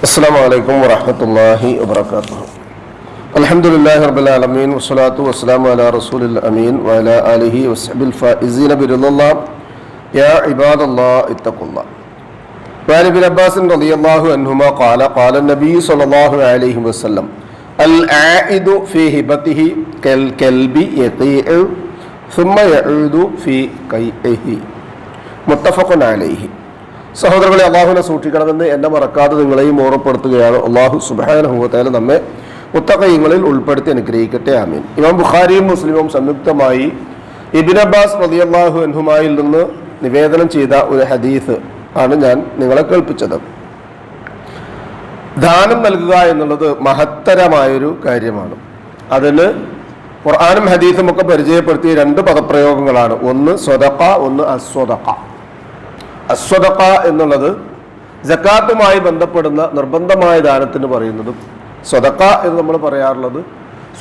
السلام عليكم ورحمة الله وبركاته الحمد لله رب العالمين والصلاة والسلام على رسول الأمين وعلى آله وصحبه الفائزين برضا الله يا عباد الله اتقوا الله وعن ابن عباس رضي الله عنهما قال قال النبي صلى الله عليه وسلم العائد في هبته كالكلب يطيع ثم يعود في قيئه متفق عليه സഹോദരങ്ങളെ അള്ളാഹുവിനെ സൂക്ഷിക്കണമെന്ന് എന്നെ മറക്കാതെ നിങ്ങളെയും ഓർമ്മപ്പെടുത്തുകയാണ്. അള്ളാഹു സുബാനുഭവത്തേല നമ്മെ ഉത്തകയങ്ങളിൽ ഉൾപ്പെടുത്തി അനുഗ്രഹിക്കട്ടെ. ആമീൻ. ഇമാം ബുഖാരിയും മുസ്ലിമും സംയുക്തമായി ഇബിൻ അബ്ബാസ് റളിയല്ലാഹു അൻഹുമായിൽ നിന്ന് നിവേദനം ചെയ്ത ഒരു ഹദീസ് ആണ് ഞാൻ നിങ്ങളെ കേൾപ്പിച്ചത്. ദാനം നൽകുക എന്നുള്ളത് മഹത്തരമായൊരു കാര്യമാണ്. അതിന് ഖുർആാനും ഹദീസും ഒക്കെ പരിചയപ്പെടുത്തിയ രണ്ട് പദപ്രയോഗങ്ങളാണ്. ഒന്ന് സ്വതക്ക ഒന്ന് അസ്വതക്ക അസ്വതക്ക എന്നുള്ളത് ജക്കാത്തുമായി ബന്ധപ്പെടുന്ന നിർബന്ധമായ ദാനത്തിന് പറയുന്നതും സ്വതക്ക എന്ന് നമ്മൾ പറയാറുള്ളത്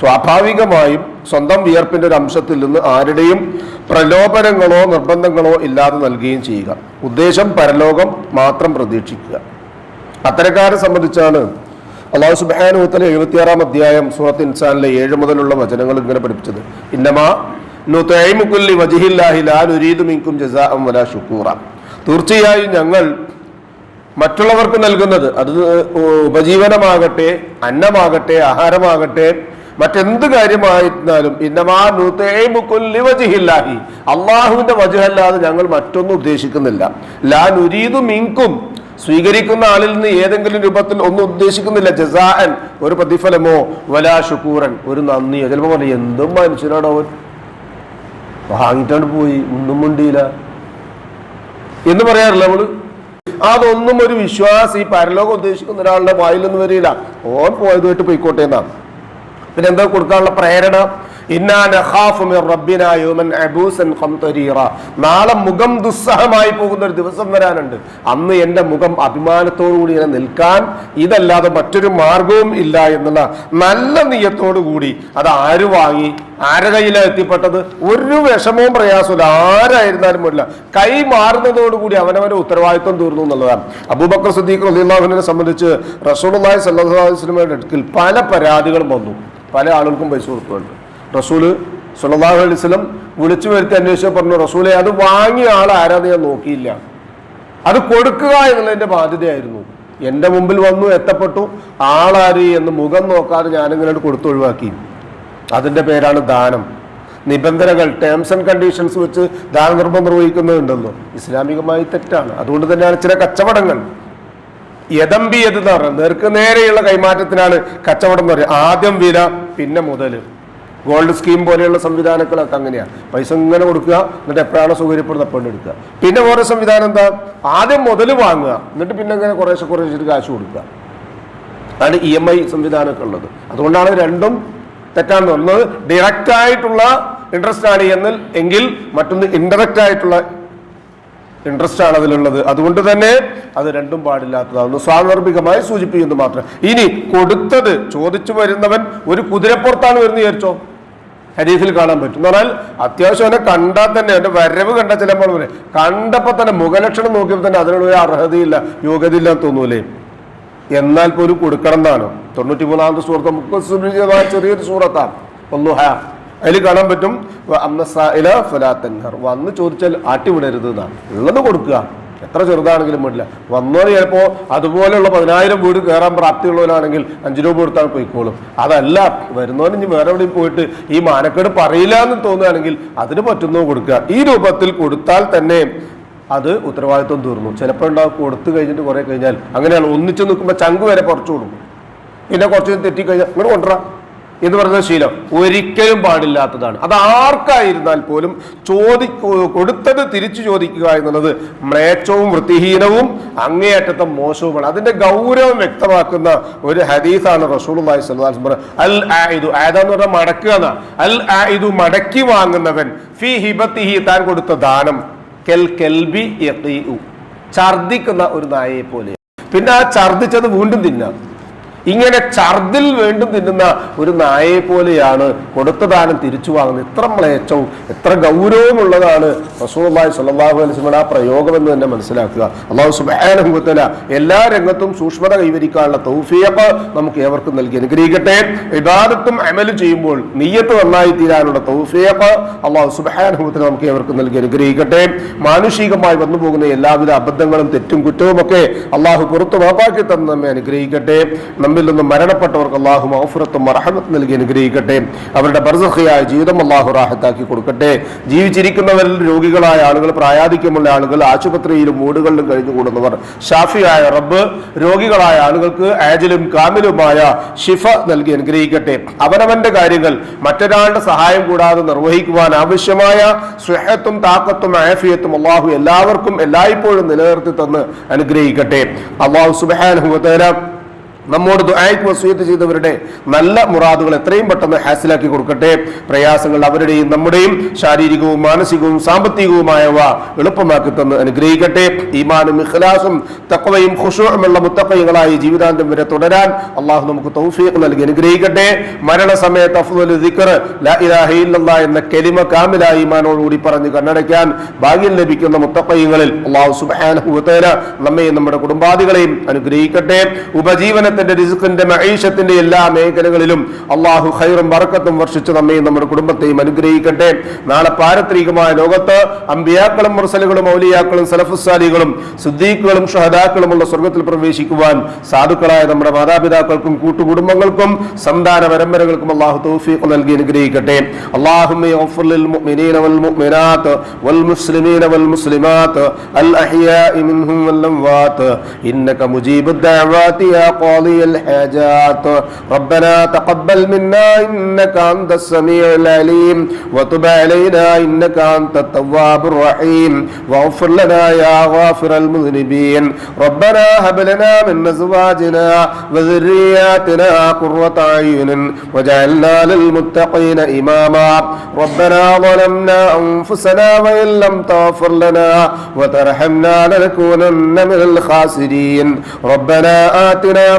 സ്വാഭാവികമായും സ്വന്തം വിയർപ്പിന്റെ ഒരു അംശത്തിൽ നിന്ന് ആരുടെയും പ്രലോഭനങ്ങളോ നിർബന്ധങ്ങളോ ഇല്ലാതെ നൽകുകയും ചെയ്യുക. ഉദ്ദേശം പരലോകം മാത്രം പ്രതീക്ഷിക്കുക. അത്തരക്കാരെ സംബന്ധിച്ചാണ് അള്ളാഹു സുബാനുത്തല എഴുപത്തിയാറാം അധ്യായം സൂറത്ത് ഇൻസാനിലെ ഏഴ് മുതലുള്ള വചനങ്ങൾ ഇങ്ങനെ പഠിപ്പിച്ചത്. ഇന്നമാ നുതൈമുക്കുല്ലി വജിഹില്ലാഹി ലാ നുരീദു മിൻകും ജസാഅം വലാ ഷുക്കൂറ തീർച്ചയായും ഞങ്ങൾ മറ്റുള്ളവർക്ക് നൽകുന്നത് അത് ഉപജീവനമാകട്ടെ അന്നമാകട്ടെ ആഹാരമാകട്ടെ മറ്റെന്ത് കാര്യമായിരുന്നാലും ഇന്നമാ നുതൈമുക്കുല്ലി വജിഹില്ലാഹി. അള്ളാഹുവിന്റെ വജുഹല്ലാതെ ഞങ്ങൾ മറ്റൊന്നും ഉദ്ദേശിക്കുന്നില്ല. ലാ നുരീതു മിങ്കും. സ്വീകരിക്കുന്ന ആളിൽ നിന്ന് ഏതെങ്കിലും രൂപത്തിൽ ഒന്നും ഉദ്ദേശിക്കുന്നില്ല. ജസാഹൻ ഒരു പ്രതിഫലമോ? വലാ ഷുക്കൂറൻ ഒരു നന്ദിയോ? ചിലപ്പോൾ പറയും എന്തും അവൻ വാങ്ങിട്ടാണ് പോയി ഒന്നും മുണ്ടിയില്ല. എന്ന് പറയാറില്ല നമ്മൾ അതൊന്നും ഒരു വിശ്വാസി പരലോകം ഉദ്ദേശിക്കുന്ന ഒരാളുടെ വായിൽ നിന്ന് വരില്ല. ഓൻ പോയതുമായിട്ട് പോയിക്കോട്ടെ എന്നാണ്. പിന്നെ എന്താ കൊടുക്കാനുള്ള പ്രേരണ? നാളെ മുഖം ദുസ്സഹമായി പോകുന്ന ഒരു ദിവസം വരാനുണ്ട്. അന്ന് എന്റെ മുഖം അഭിമാനത്തോടുകൂടി ഇങ്ങനെ നിൽക്കാൻ ഇതല്ലാതെ മറ്റൊരു മാർഗവും ഇല്ല എന്നുള്ള നല്ല നീയത്തോടു കൂടി അത് ആര് വാങ്ങി? ആരുടെ കയ്യിലാണ് എത്തിപ്പെട്ടത്? ഒരു വിഷമവും പ്രയാസമില്ല ആരായിരുന്നാലും പറ്റില്ല കൈ മാറുന്നതോടുകൂടി അവനവന്റെ ഉത്തരവാദിത്വം തീർന്നു എന്നുള്ളതാണ്. അബൂബക്കർ സുദ്ദീഖ് റലിള്ളാഹുവിനെ സംബന്ധിച്ച് റസൂലുള്ളാഹി അള്ളാഹി അടുക്കൽ പല പരാതികളും വന്നു. പല ആളുകൾക്കും പൈസ കൊടുക്കുന്നുണ്ട്. റസൂൽ സല്ലല്ലാഹു അലൈഹി വസല്ലം വിളിച്ചു വരുത്തി അന്വേഷിച്ച പറഞ്ഞു റസൂലെ അത് വാങ്ങിയ ആൾ ആരാന്ന് ഞാൻ നോക്കിയില്ല. അത് കൊടുക്കുക എന്നുള്ളതിന്റെ ബാധ്യതയായിരുന്നു. എന്റെ മുമ്പിൽ വന്നു എത്തപ്പെട്ടു. ആളാര് എന്ന് മുഖം നോക്കാതെ ഞാനിങ്ങനെ കൊടുത്തൊഴിവാക്കി അതിന്റെ പേരാണ് ദാനം. നിബന്ധനകൾ ടേംസ് ആൻഡ് കണ്ടീഷൻസ് വെച്ച് ദാനധർമ്മം നിർവഹിക്കുന്നുണ്ടല്ലോ ഇസ്ലാമികമായി തെറ്റാണ്. അതുകൊണ്ട് തന്നെയാണ് ചില കച്ചവടങ്ങൾ. യദമ്പി എന്ന് പറഞ്ഞത് നേർക്ക് നേരെയുള്ള കൈമാറ്റത്തിനാണ് കച്ചവടം എന്ന് പറയുന്നത്. ആദ്യം വില പിന്നെ മുതൽ ഗോൾഡ് സ്കീം പോലെയുള്ള സംവിധാനങ്ങളൊക്കെ അങ്ങനെയാണ് പൈസ ഇങ്ങനെ കൊടുക്കുക എന്നിട്ട് എപ്പോഴാണ് സൗകര്യപ്പെടുന്നത് അപ്പോൾ എടുക്കുക. പിന്നെ ഓരോ സംവിധാനം എന്താ? ആദ്യം മുതൽ വാങ്ങുക എന്നിട്ട് പിന്നെ ഇങ്ങനെ കുറേശ്ശെ കുറേശ്ശെ കാശ് കൊടുക്കുക. അതാണ് ഇ എം ഐ സംവിധാനമൊക്കെ ഉള്ളത്. അതുകൊണ്ടാണ് രണ്ടും തെറ്റാന്ന് ഒന്ന് ഡയറക്റ്റ് ആയിട്ടുള്ള ഇൻട്രസ്റ്റ് ആണ് എന്നിൽ എങ്കിൽ മറ്റൊന്ന് ഇൻഡയറക്റ്റ് ആയിട്ടുള്ള ഇൻട്രസ്റ്റ് ആണ് അതിലുള്ളത്. അതുകൊണ്ട് തന്നെ അത് രണ്ടും പാടില്ലാത്തതാണ് സ്വാഭാവികമായി സൂചിപ്പിക്കുന്നത് മാത്രം. ഇനി കൊടുത്തത് ചോദിച്ചു വരുന്നവൻ ഒരു കുതിരപ്പുറത്താണ് വരുന്നത് വിചാരിച്ചോ? ഹരീഫിൽ കാണാൻ പറ്റും. എന്ന് പറഞ്ഞാൽ അത്യാവശ്യം അവനെ കണ്ടാൽ തന്നെ അവന്റെ വരവ് കണ്ട ചിലപ്പോൾ കണ്ടപ്പോൾ തന്നെ മുഖലക്ഷണം നോക്കിയപ്പോൾ തന്നെ അതിനുള്ള ഒരു അർഹതയില്ല യോഗ്യതയില്ല തോന്നൂലേ? എന്നാൽ പോലും കൊടുക്കണം എന്നാണ്. തൊണ്ണൂറ്റി മൂന്നാമത്തെ സൂറത്ത് നമുക്ക് സുപരിചിതമായ ചെറിയൊരു സൂറത്താണ് ഒന്നു ഹാ. അതിൽ കാണാൻ പറ്റും വന്ന് ചോദിച്ചാൽ ആട്ടിവിടരുത് എന്നാണ്. ഉള്ളത് കൊടുക്കുക. എത്ര ചെറുതാണെങ്കിലും വേണ്ടില്ല. വന്നോ ചിലപ്പോ അതുപോലെയുള്ള പതിനായിരം വീട് കയറാൻ പ്രാപ്തിയുള്ളവരാണെങ്കിൽ അഞ്ചു രൂപ കൊടുത്താൽ പോയിക്കോളും. അതല്ല വരുന്നവന് ഇനി വേറെ എവിടെയും പോയിട്ട് ഈ മാനക്കേട് പറയില്ല എന്ന് തോന്നുകയാണെങ്കിൽ അതിന് പറ്റുന്നോ കൊടുക്കുക. ഈ രൂപത്തിൽ കൊടുത്താൽ തന്നെ അത് ഉത്തരവാദിത്വം തീർന്നു. ചിലപ്പോൾ ഉണ്ടാവും കൊടുത്തു കഴിഞ്ഞിട്ട് കുറെ കഴിഞ്ഞാൽ അങ്ങനെയാണ്. ഒന്നിച്ചു നിൽക്കുമ്പോൾ ചങ്ക് വരെ കുറച്ചു കൊടുക്കും. പിന്നെ കുറച്ച് തെറ്റിക്കഴിഞ്ഞാൽ ഇങ്ങോട്ട് കൊണ്ടുവരാം. എന്ന് പറയുന്ന ശീലം ഒരിക്കലും പാടില്ലാത്തതാണ്. അത് ആർക്കായിരുന്നാൽ പോലും ചോദി കൊടുത്തത് തിരിച്ചു ചോദിക്കുക എന്നുള്ളത് മ്ലേച്ഛവും വൃത്തിഹീനവും അങ്ങേയറ്റത്തെ മോശവുമാണ്. അതിന്റെ ഗൗരവം വ്യക്തമാക്കുന്ന ഒരു ഹദീസാണ് റസൂൽ അൽ ആയിദു ആയതെന്ന് പറഞ്ഞാൽ മടക്കുക എന്നാ അൽ ആയിദു മടക്കി വാങ്ങുന്നവൻ ഫി ഹിബത്തിഹി താൻ കൊടുത്ത ദാനം കെൽ കെൽബി. ഛർദിക്കുന്ന ഒരു നായയെ പോലെ പിന്നെ ആ ഛർദിച്ചത് വീണ്ടും തിന്നാം. ഇങ്ങനെ ഛർദിൽ വീണ്ടും തിന്നുന്ന ഒരു നായയെ പോലെയാണ് കൊടുത്ത ദാനം തിരിച്ചു വാങ്ങുന്നത്. എത്ര മ്ലേച്ഛവും എത്ര ഗൗരവമുള്ളതാണ് റസൂലുള്ളാഹി സ്വല്ലല്ലാഹു അലൈഹി വസല്ലം ആ പ്രയോഗം എന്ന് തന്നെ മനസ്സിലാക്കുക. അള്ളാഹു വ എല്ലാ രംഗത്തും സൂക്ഷ്മത കൈവരിക്കാനുള്ള തൗഫിയപ്പ് നമുക്ക് ഏവർക്കും നൽകി. അനുഗ്രഹിക്കട്ടെ. വിവാദത്തും അമൽ ചെയ്യുമ്പോൾ നീയത്ത് നന്നായി തീരാനുള്ള തൗഫിയപ്പ് അള്ളാഹു തആല നമുക്ക് ഏവർക്കും നൽകി. അനുഗ്രഹിക്കട്ടെ. മാനുഷികമായി വന്നുപോകുന്ന എല്ലാവിധ അബദ്ധങ്ങളും തെറ്റും കുറ്റവും ഒക്കെ അള്ളാഹു പുറത്തു വാപ്പാക്കി തന്ന് അനുഗ്രഹിക്കട്ടെ. നമ്മിൽ നിന്നും മരണപ്പെട്ടവർക്ക് അള്ളാഹു മൗഫുറത്തും മറഹമത്ത് നൽകി അനുഗ്രഹിക്കട്ടെ. അവരുടെ ബർസഹയായ ജീവിതം അള്ളാഹു റാഹത്താക്കി കൊടുക്കട്ടെ. ജീവിച്ചിരിക്കുന്നവരിൽ രോഗികളായ ആളുകൾ പ്രായാധിക്യമുള്ള ആളുകൾ ആശുപത്രിയിലും വീടുകളിലും കഴിഞ്ഞുകൂടുന്നവർ ഷാഫിയായ റബ്ബ് രോഗികളായ ആളുകൾക്ക് ആജിലും കാമിലുമായ ഷിഫ നൽകി അനുഗ്രഹിക്കട്ടെ. അവനവന്റെ കാര്യങ്ങൾ മറ്റൊരാളുടെ സഹായം കൂടാതെ നിർവഹിക്കുവാൻ ആവശ്യമായ സ്വഹത്തും താക്കത്തും ആഫിയത്തും അള്ളാഹു എല്ലാവർക്കും എല്ലായ്പ്പോഴും നിലനിർത്തി തന്ന് അനുഗ്രഹിക്കട്ടെ. അള്ളാഹു സുബാനുഭവത്തേല നമ്മോട് ദുആയ്ക്ക് വസൂയത്ത് ചെയ്തവരുടെ നല്ല മുറാദുകൾ എത്രയും പെട്ടെന്ന് ഹാസിലാക്കി കൊടുക്കട്ടെ. പ്രയാസങ്ങൾ അവരുടെയും നമ്മുടെയും ശാരീരികവും മാനസികവും സാമ്പത്തികവുമായവ എളുപ്പമാക്കി തന്ന് അനുഗ്രഹിക്കട്ടെ. ഈമാനും ഇഖ്ലാസും തക്വയും ഖുശൂഉമുള്ള മുത്തഖീകളായി ജീവിതാന്തം വരെ തുടരാൻ അള്ളാഹു നമുക്ക് തൗഫീഖ് നൽകി അനുഗ്രഹിക്കട്ടെ. മരണസമയത്ത് അഫ്ദൽ ദിക്ർ ലാ ഇലാഹ ഇല്ലല്ലാഹ് എന്ന കലിമ കാമിലായ ഈമാനോടുകൂടി പറഞ്ഞ് കണ്ണടയ്ക്കാൻ ഭാഗ്യം ലഭിക്കുന്ന മുത്തക്കൈകളിൽ അള്ളാഹു സുബ്ഹാനഹു വ തആല നമ്മയും നമ്മുടെ കുടുംബാദികളെയും അനുഗ്രഹിക്കട്ടെ. ഉപജീവനത്തിന്റെ റിസ്കിന്റെ മഹീഷത്തിന്റെ എല്ലാ മേഖലകളിലും അള്ളാഹു ഖൈറും ബർക്കത്തും വർഷിച്ച് നമ്മയും നമ്മുടെ കുടുംബത്തെയും അനുഗ്രഹിക്കട്ടെ നാളെ പാരത്രികമായ ലോകത്ത് അമ്പിയാക്കളും മുർസലുകളും ഔലിയാക്കളും സലഫുസാലികളും സുദ്ദീഖുകളും ഷഹദാക്കളുമുള്ള സ്വർഗത്തിൽ പ്രവേശിക്കുവാൻ സാധുക്കളായ നമ്മുടെ മാതാപിതാക്കൾക്കും കൂട്ടുകുടുംബങ്ങൾക്കും സന്താന പരമ്പരകൾക്കും അള്ളാഹു തൗഫീഖ് നൽകി അനുഗ്രഹിക്കട്ടെ اللهم اغفر للمؤمنين والمؤمنات والمسلمين والمسلمات الأحياء منهم والأموات إنك مجيب الدعوات يا قاضي الحاجات. ربنا تقبل منا إنك أنت السميع العليم. وتب علينا إنك أنت التواب الرحيم. واغفر لنا يا غافر المذنبين. ربنا هب لنا من أزواجنا وذرياتنا قرة أعين واجعلنا للمتقين إماما. ربنا ظلمنا أنفسنا وإن لم تغفر لنا وترحمنا لنكونن من الخاسرين. ربنا آتنا